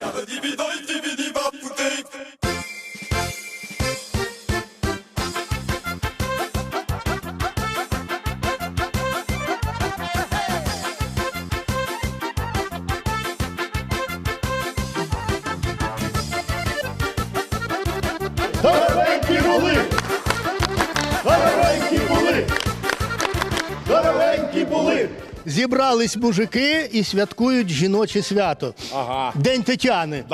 Cada dividor Зібрались мужики і святкують жіноче свято. Ага. День Тетяни.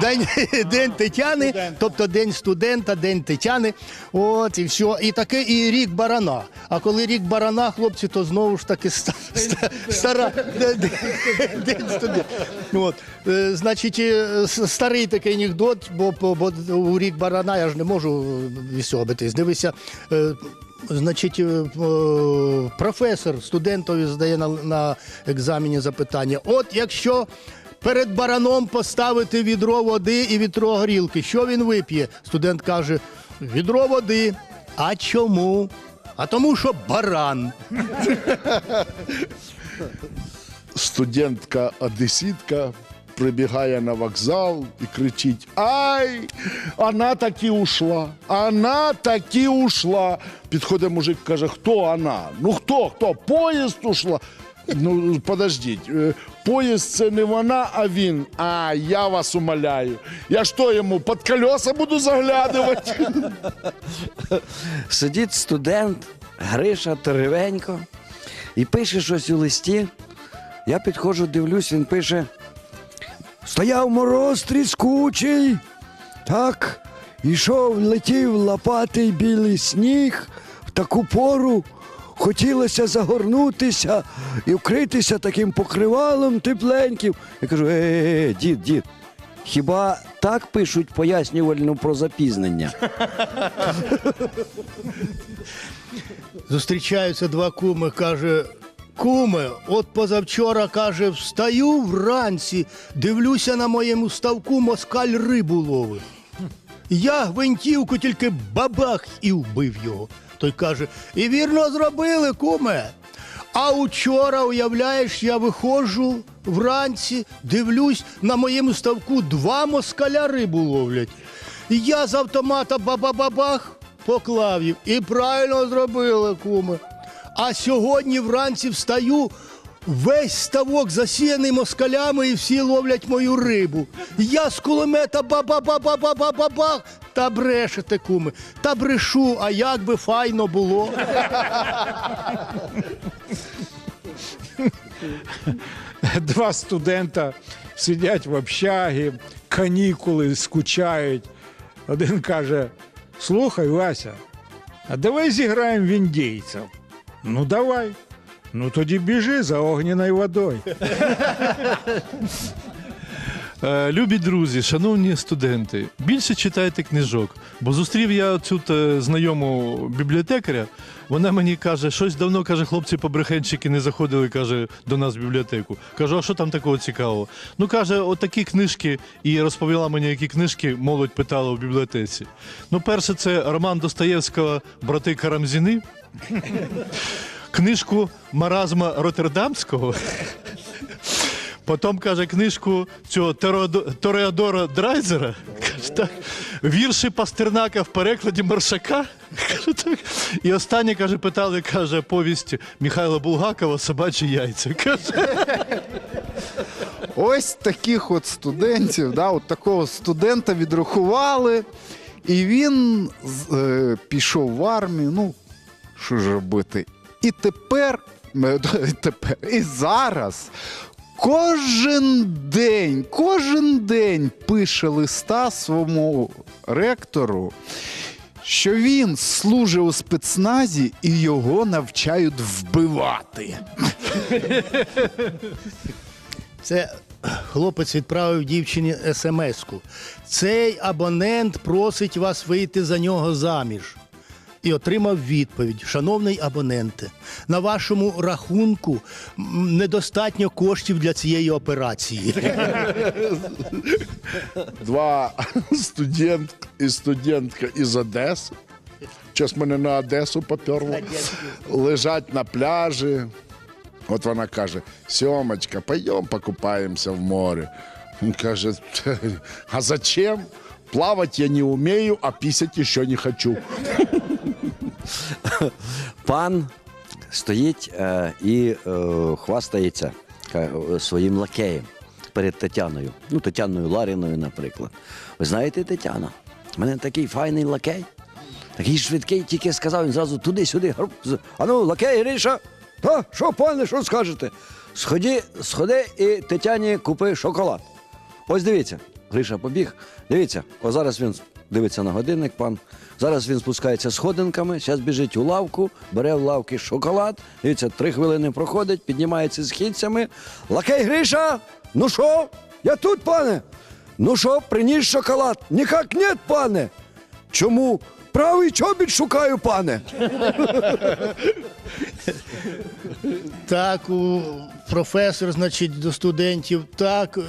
День, день Тетяни, тобто День студента, День Тетяни. От і все. І таке і рік барана. А коли рік барана, хлопці, то знову ж таки ста- ста- стара день. От. Е, Значить, е, старий такий анекдот, бо, у рік барана я ж не можу вісьобитись. Дивися. е, Значить, професор студентові задає на, на екзамені запитання: от якщо перед бараном поставити відро води і відро горілки, що він вип'є? Студент каже: відро води. А чому? А тому, що баран. Студентка одесітка прибігає на вокзал і кричить: Ай! Вона таки ушла! Вона таки ушла! Підходить мужик, каже, хто вона? Ну хто? Хто? Поїзд ушла. Ну, подождіть, е, поїзд це не вона, а він. А, я вас умоляю. Я що йому під колеса буду заглядувати? Сидить студент Гриша Теревенько і пише щось у листі. Я підходжу, дивлюсь, він пише: Стояв мороз тріскучий, так, ішов, летів лопатий білий сніг, в таку пору хотілося загорнутися і вкритися таким покривалом тепленьким. Я кажу: е, дід, дід, хіба так пишуть пояснювальну про запізнення? Зустрічаються два куми, каже. Куме, от позавчора каже, встаю вранці, дивлюся на моєму ставку, москаль рибу ловить. Я гвинтівку тільки бабах і вбив його. Той каже: і вірно зробили, куме. А учора, уявляєш, я виходжу вранці, дивлюсь, на моєму ставку два москаля рибу ловлять. Я з автомата баба-бабах поклав їх. І правильно зробили, куме. А сьогодні вранці встаю, весь ставок засіяний москалями і всі ловлять мою рибу. Я з кулемета ба-ба-ба-ба-ба-ба-бах. Та брешете, куме. Та брешу, а як би файно було. Два студента сидять в общагі, канікули скучають. Один каже: Слухай, Вася, а давай зіграємо в індійців. Ну давай. Ну тоді біжи за огняною водою. Е, Любі друзі, шановні студенти, більше читайте книжок. Бо зустрів я цю е, знайому бібліотекаря. Вона мені каже, щось давно каже, хлопці побрехенщики не заходили каже, до нас в бібліотеку. Кажу, а що там такого цікавого? Ну каже, отакі книжки, і розповіла мені, які книжки молодь питала в бібліотеці. Ну, перше, це роман Достоєвського Брати Карамзіни. Книжку Маразма Роттердамського. Потім каже книжку цього Тореадора Драйзера. Каже, так, вірші Пастернака в перекладі Маршака. Каже, так. І останнє каже, питали, каже, повість Михайла Булгакова Собачі яйця. Каже, Ось таких от студентів, да, от такого студента відрахували, і він е, пішов в армію. Ну, що ж робити? І тепер, е, і тепер, і зараз. Кожен день, кожен день пише листа своєму ректору, що він служить у спецназі і його навчають вбивати. Це хлопець відправив дівчині смс-ку. Цей абонент просить вас вийти за нього заміж. І отримав відповідь: Шановний абоненте, на вашому рахунку недостатньо коштів для цієї операції. Два студент і студентка із Одеси. Час мене на Одесу поперло. Лежать на пляжі. От вона каже: Сьомочка, пойдем покупаємося в морі. Він каже, а зачем? Плавать я не умею, а писать еще не хочу. Пан стоїть е, і е, хвастається е, своїм лакеєм перед Тетяною. Ну, Тетяною Ларіною, наприклад. Ви знаєте, Тетяна? У мене такий файний лакей, такий швидкий, тільки сказав, він зразу туди-сюди. А ну, лакей, Гриша, та, що, пане, що скажете? Сходи, сходи і Тетяні купи шоколад. Ось дивіться, Гриша побіг. Дивіться, о зараз він дивиться на годинник, пан. Зараз він спускається сходинками, зараз біжить у лавку, бере в лавки шоколад. Дивіться, три хвилини проходить, піднімається східцями. Лакей Гриша! Ну що? Я тут, пане. Ну що, приніс шоколад? Ніяк нет, пане. Чому? Правий чобіт шукаю, пане. Так, у професор, значить, до студентів. Так, е,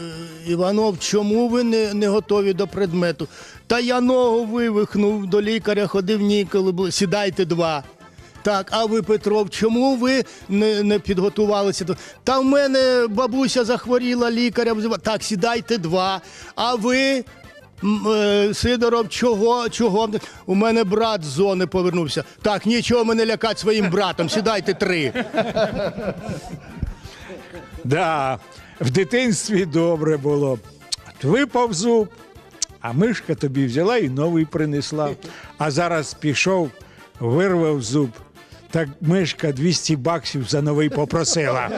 Іванов, чому ви не, не готові до предмету? Та я ногу вивихнув, до лікаря ходив ніколи, сідайте два. Так, а ви, Петров, чому ви не, не підготувалися? до- Та в мене бабуся захворіла, лікаря. Так, сідайте два. А ви, е, Сидоров, чого? чого? У мене брат з зони повернувся. Так, нічого мене лякати своїм братом. Сідайте три. Да, в дитинстві добре було. Випав зуб, а мишка тобі взяла і новий принесла. А зараз пішов, вирвав зуб. Так мишка 200 баксів за новий попросила.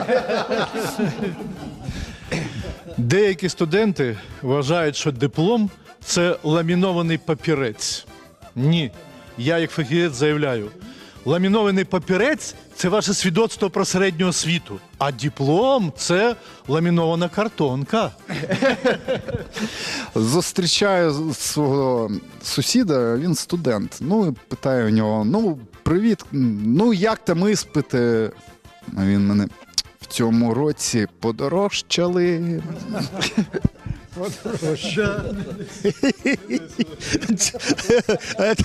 Деякі студенти вважають, що диплом це ламінований папірець. Ні. Я, як фахівець, заявляю: ламінований папірець це ваше свідоцтво про середню освіту, а диплом це ламінована картонка. Зустрічаю свого сусіда, він студент. Ну, і питаю у нього: ну, привіт, ну як там іспити? Він мене в цьому році подорожчали.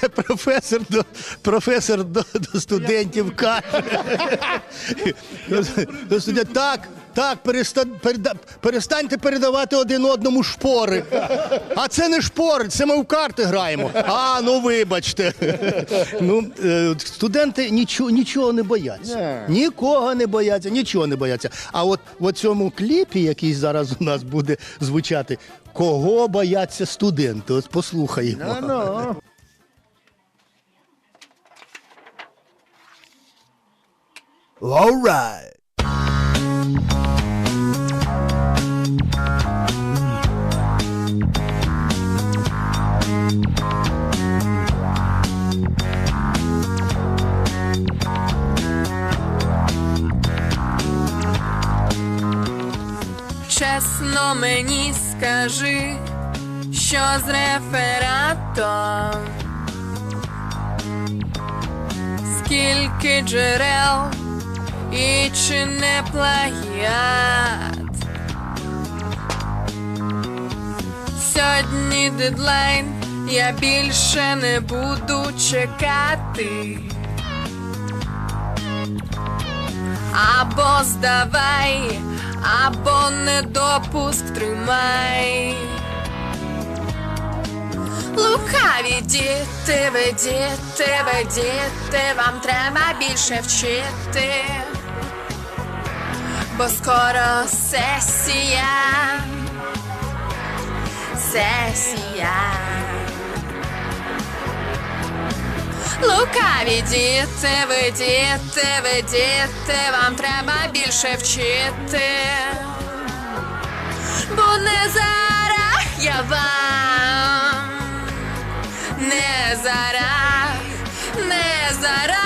Це професор до, професор до, до студентів каже. До студент, так, так, переда- перестаньте передавати один одному шпори. А це не шпори, це ми в карти граємо. А, ну вибачте. Ну, е, студенти нічого, нічого не бояться. Нікого не бояться, нічого не бояться. А от в цьому кліпі, який зараз у нас буде звучати, кого бояться студенти? От послухаємо. All right. Чесно мені скажи, що з рефератом, скільки джерел і чи не плагіат. Сьогодні дедлайн, я більше не буду чекати. Або здавай, або не допуск тримай. Лукаві діти, ви діти, ви діти, вам треба більше вчити. Бо скоро сесія. Сесія. Лукаві діти, ви діти, ви діти, вам треба більше вчити. Бо не зараз я вам, не зараз, не зараз.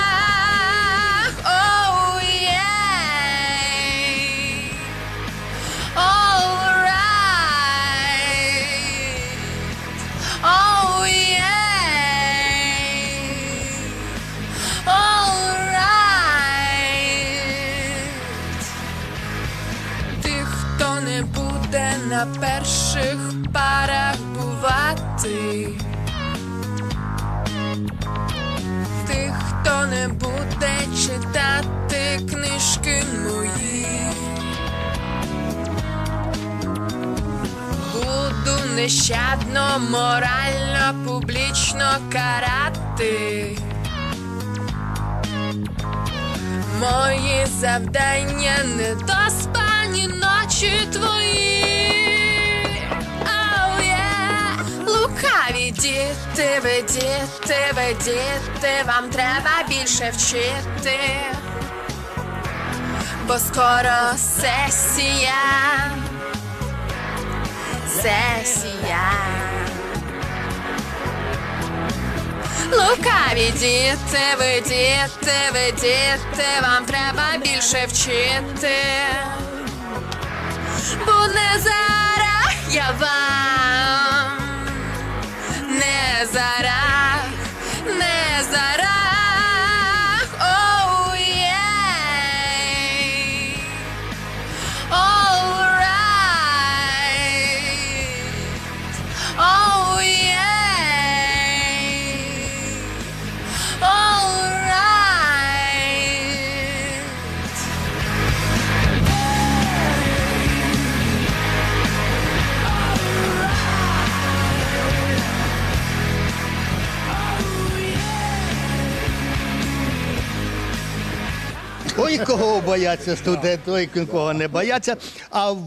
Перших парах бувати. Тих, хто не буде читати книжки мої. нещадно, морально, публічно карати. Мої завдання недоспані ночі твої. Лукаві діти, ви діти, ви діти, вам треба більше вчити. Бо скоро сесія. Сесія. Лукаві діти, ви діти, ви діти, вам треба більше вчити. Бо не зараз я вам, зараз, кого бояться студенту, і кого не бояться. А в,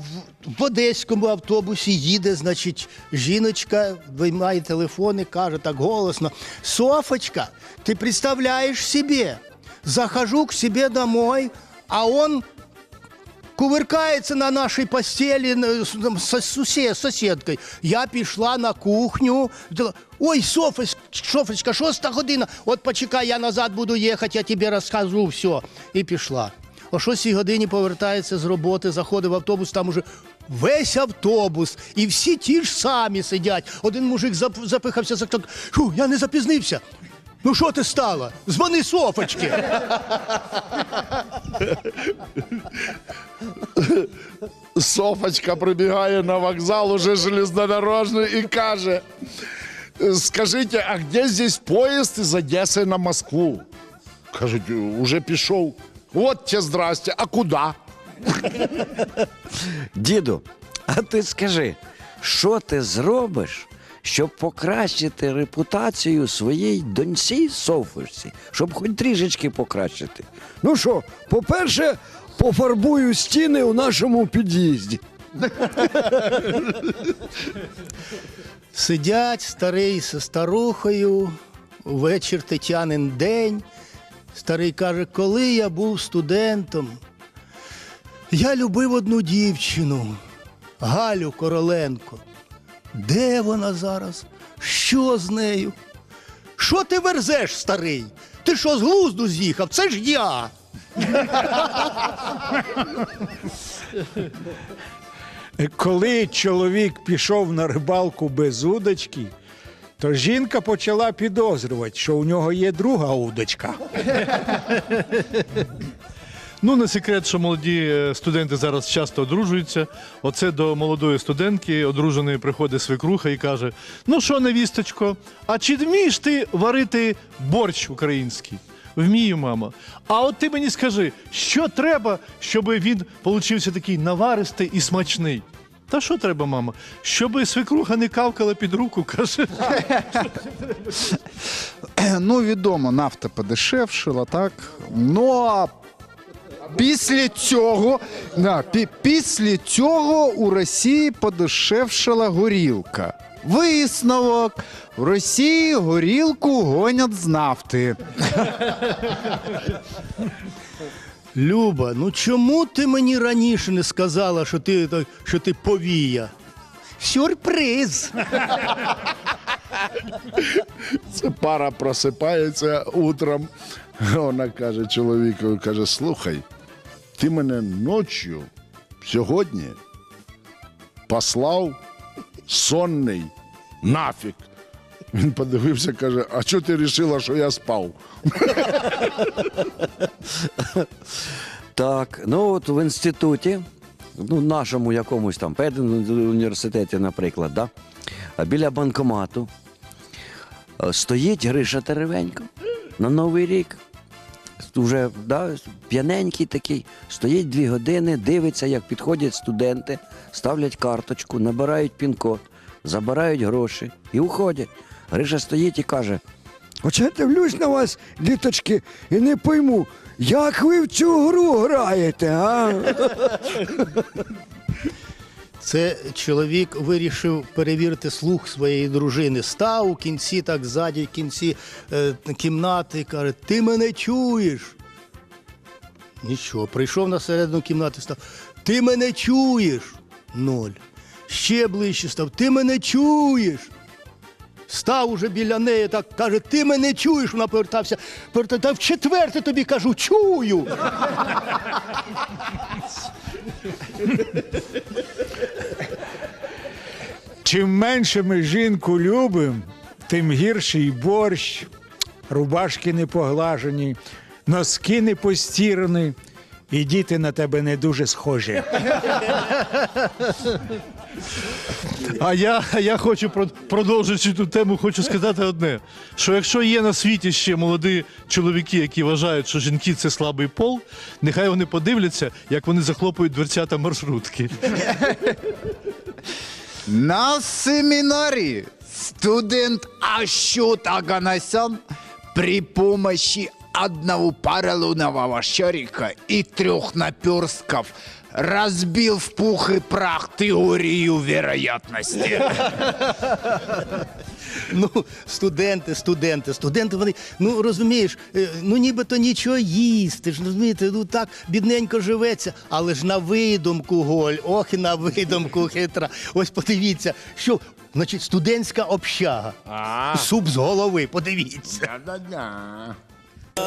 одеському автобусі їде, значить, жіночка, виймає телефон і каже так голосно: Софочка, ти представляєш собі, захожу к себе домой, а он кувыркается на нашій постелі н- с- там, соседкой. Я пішла на кухню. Ой, Софочка, шоста година. От почекай, я назад буду їхати, я тобі розкажу все. І пішла. О шостій годині повертається з роботи, заходить в автобус, там уже весь автобус, і всі ті ж самі сидять. Один мужик зап- запихався так. Я не запізнився. Ну що ти стала? Дзвони Софочки. Софочка прибігає на вокзал уже железнодорожний і каже: Скажіть, а де здесь поїзд із Одеси на Москву? Кажуть, уже пішов. От те здрасте, а куди? Діду, а ти скажи, що ти зробиш, щоб покращити репутацію своїй доньці Софочці, щоб хоч трішечки покращити? Ну що, по-перше, пофарбую стіни у нашому під'їзді. Сидять старий зі старухою, вечір Тетянин день. Старий каже, коли я був студентом, я любив одну дівчину, Галю Короленко. Де вона зараз? Що з нею? Що ти верзеш, старий? Ти що з глузду з'їхав? Це ж я. Коли чоловік пішов на рибалку без удочки, то жінка почала підозрювати, що у нього є друга удочка. Ну, не секрет, що молоді е, студенти зараз часто одружуються. Оце до молодої студентки одруженої приходить свекруха і каже: Ну що, невісточко, а чи вмієш ти варити борщ український? Вмію, мама. А от ти мені скажи, що треба, щоб він получився такий наваристий і смачний? Та що треба, мама? Щоб свекруха не кавкала під руку, каже. Ну, відомо, нафта подешевшила, так? Ну а після цього, да, пі- після цього у Росії подешевшила горілка. Висновок. В Росії горілку гонять з нафти. Люба, ну чому ти мені раніше не сказала, що ти, так- що ти повія? Сюрприз! Це пара просипається утром. Вона каже чоловікові, каже: слухай, ти мене ночі сьогодні послав сонний нафіг. Він подивився, каже: а чого ти вирішила, що я спав? Так, ну от в інституті, ну, нашому якомусь там педуніверситеті, наприклад, да? біля банкомату е, стоїть Гриша Теревенько на Новий рік. Уже да, п'яненький такий, стоїть дві години, дивиться, як підходять студенти, ставлять карточку, набирають пін-код. забирають гроші і уходять. Гриша стоїть і каже: Оце дивлюсь на вас, діточки, і не пойму, як ви в цю гру граєте, а? Це чоловік вирішив перевірити слух своєї дружини. Став у кінці, так ззаді, кінці е, кімнати, і каже: Ти мене чуєш? Нічого, прийшов на середину кімнати, став. Ти мене чуєш? Ноль. Ще ближче став. Ти мене чуєш? Став уже біля неї, так каже, ти мене чуєш. Вона повертався, повертався, та в четверте тобі кажу, чую. Чим менше ми жінку любимо, тим гірший борщ, рубашки не поглажені, носки не постірані, і діти на тебе не дуже схожі. А я, я хочу про- продовжити ту тему, хочу сказати одне: що якщо є на світі ще молоді чоловіки, які вважають, що жінки це слабий пол, нехай вони подивляться, як вони захлопують дверцята маршрутки. На семинаре студент Ашот Аганасян при помощи одного поролонового шарика и трех наперстков разбил в пух и прах теорию вероятности. Ну, студенти, студенти, студенти, вони, ну розумієш, е, ну нібито нічого їсти, ж розумієте, ну так бідненько живеться, але ж на видумку голь, ох і на видумку хитра. Ось подивіться, що, значить, студентська общага. Суп з голови, подивіться. Ну,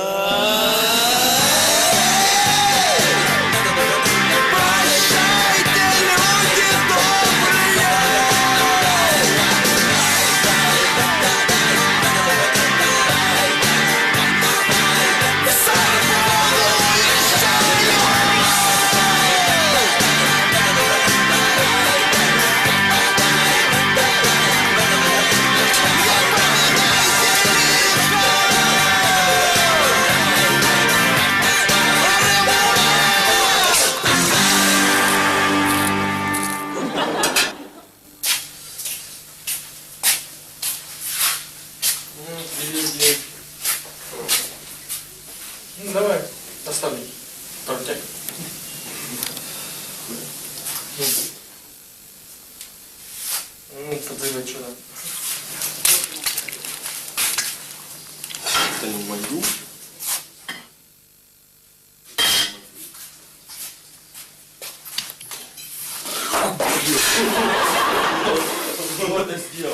Вот это сделал.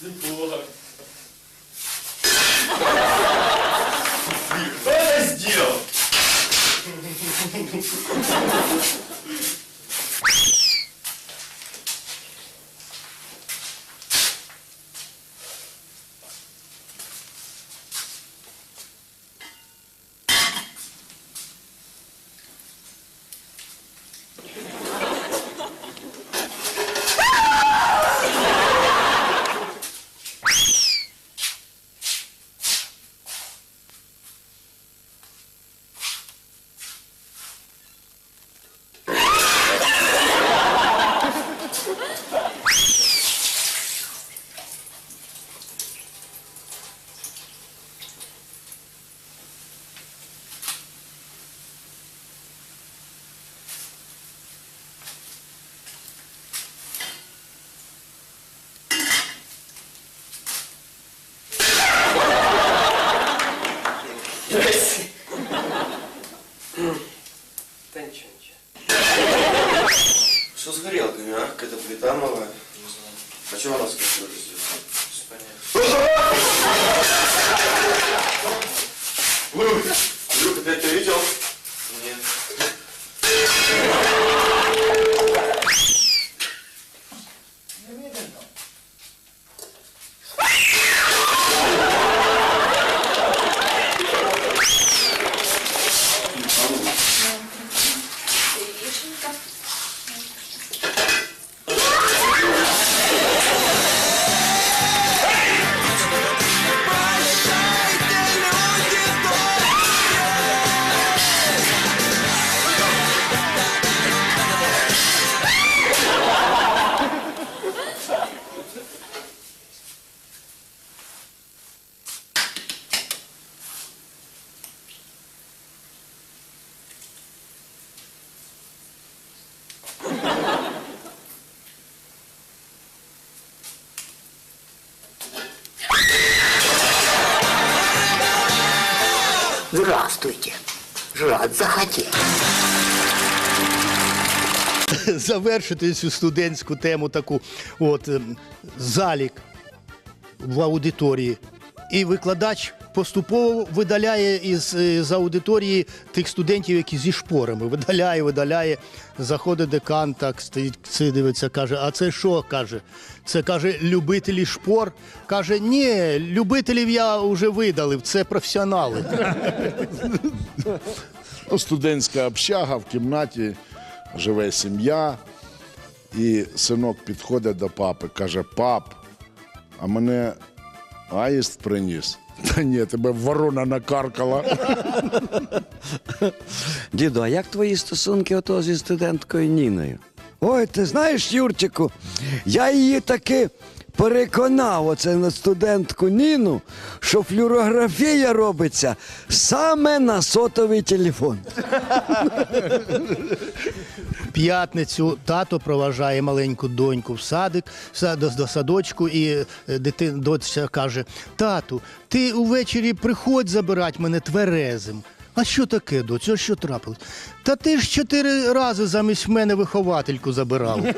Неплохо. Кто это сделал? Жрать завершити цю студентську тему таку, от ем, залік в аудиторії. І викладач поступово видаляє із е, з аудиторії тих студентів, які зі шпорами. Видаляє, видаляє. Заходить декан, так стоїть, дивиться, каже: А це що? каже? Це каже, любителі шпор. Каже, ні, любителів я вже видалив, це професіонали. Ну, студентська общага в кімнаті живе сім'я, і синок підходить до папи, каже: Пап, а мене аїст приніс. Та ні, тебе ворона накаркала. Діду, а як твої стосунки ото зі студенткою Ніною? Ой, ти знаєш, Юрчику, я її таки переконав оце на студентку Ніну, що флюорографія робиться саме на сотовий телефон. В п'ятницю тато проважає маленьку доньку в садик, сад- до, до садочку, і е, дитин, дочка каже: Тату, ти увечері приходь забирати мене тверезим. А що таке, доцю? Що трапилось? Та ти ж чотири рази замість мене виховательку забирав.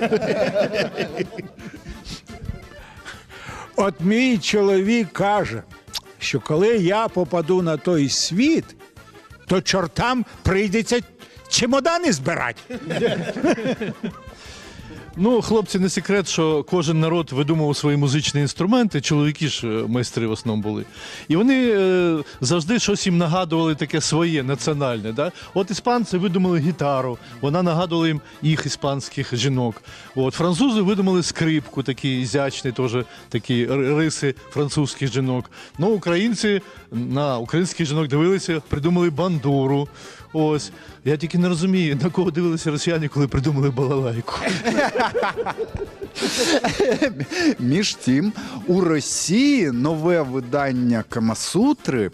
От мій чоловік каже, що коли я попаду на той світ, то чортам прийдеться чемодани збирати. Ну, хлопці, не секрет, що кожен народ видумував свої музичні інструменти. Чоловіки ж е, майстри в основному були. І вони е, завжди щось їм нагадували таке своє, національне. Да? От іспанці видумали гітару, вона нагадувала їм їх іспанських жінок. От французи видумали скрипку, такі ізячні, теж такі риси французьких жінок. Ну, українці на українських жінок дивилися, придумали бандуру. Ось. Я тільки не розумію, на кого дивилися росіяни, коли придумали балалайку. Між тим, у Росії нове видання Камасутри,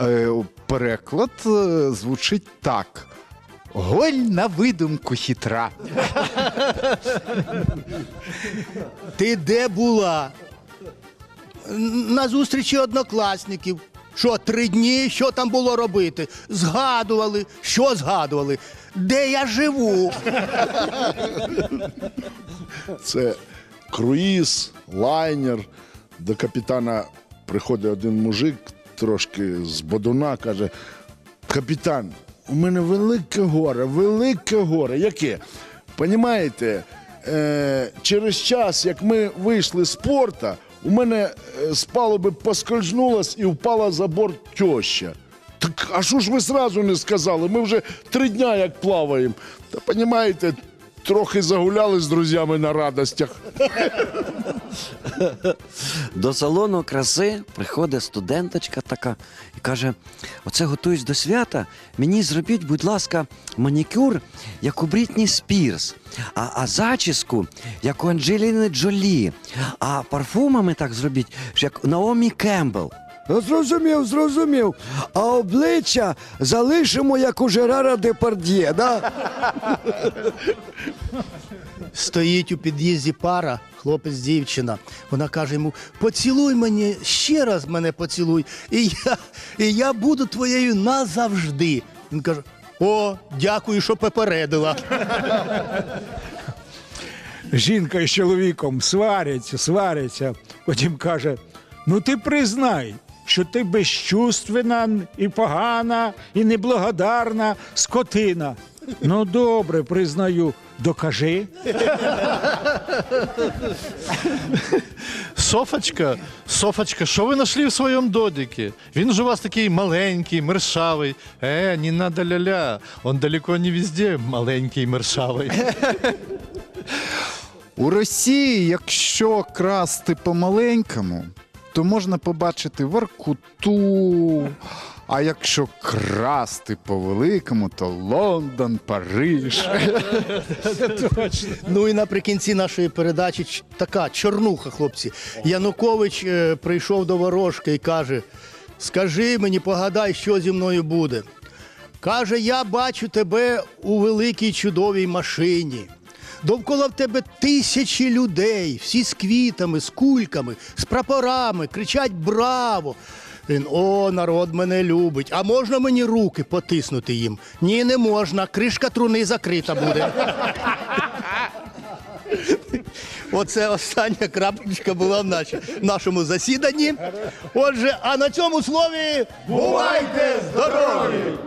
е, переклад е, звучить так. Голь на видумку хитра. Ти де була? На зустрічі однокласників. Що, три дні? Що там було робити? Згадували. Що згадували? Де я живу? Це круїз, лайнер. До капітана приходить один мужик трошки з бодуна, каже: Капітан, у мене велике горе, велике горе. Яке? Понімаєте, е, через час, як ми вийшли з порта, у мене е, з палуби поскользнулась і впала за борт теща. Так, а що ж ви зразу не сказали? Ми вже три дня як плаваємо. Та понімаєте, трохи загуляли з друзями на радостях. До салону краси приходить студенточка така і каже: Оце готуюсь до свята. Мені зробіть, будь ласка, манікюр, як у Брітні Спірс, а, а зачіску, як у Анджеліни Джолі, а парфумами так зробіть, як Наомі Кембл. Ну, зрозумів, зрозумів. А обличчя залишимо, як у Жерара Депард'є, да? Стоїть у під'їзді пара, хлопець, дівчина. Вона каже йому: поцілуй мені, ще раз мене поцілуй, і я, і я буду твоєю назавжди. Він каже: О, дякую, що попередила. Жінка з чоловіком сваряться, сваряться. Потім каже: ну ти признай, що ти безчувственна і погана, і неблагодарна скотина. Ну, добре, признаю, докажи. Софочка, Софочка, що ви знайшли в своєму додике? Він же у вас такий маленький, мершавий. Е, не надо ля-ля. Он далеко не везде маленький мершавий. У Росії, якщо красти по-маленькому, то можна побачити Воркуту. А якщо красти по-великому, то Лондон, Париж. Ну і наприкінці нашої передачі така чорнуха, хлопці. Янукович е, прийшов до ворожки і каже: Скажи мені, погадай, що зі мною буде. Каже, я бачу тебе у великій чудовій машині. Довкола в тебе тисячі людей, всі з квітами, з кульками, з прапорами, кричать Браво! Він, о, народ мене любить. А можна мені руки потиснути їм? Ні, не можна. Кришка труни закрита буде. Оце остання крапочка була в нашому засіданні. Отже, а на цьому слові бувайте здорові!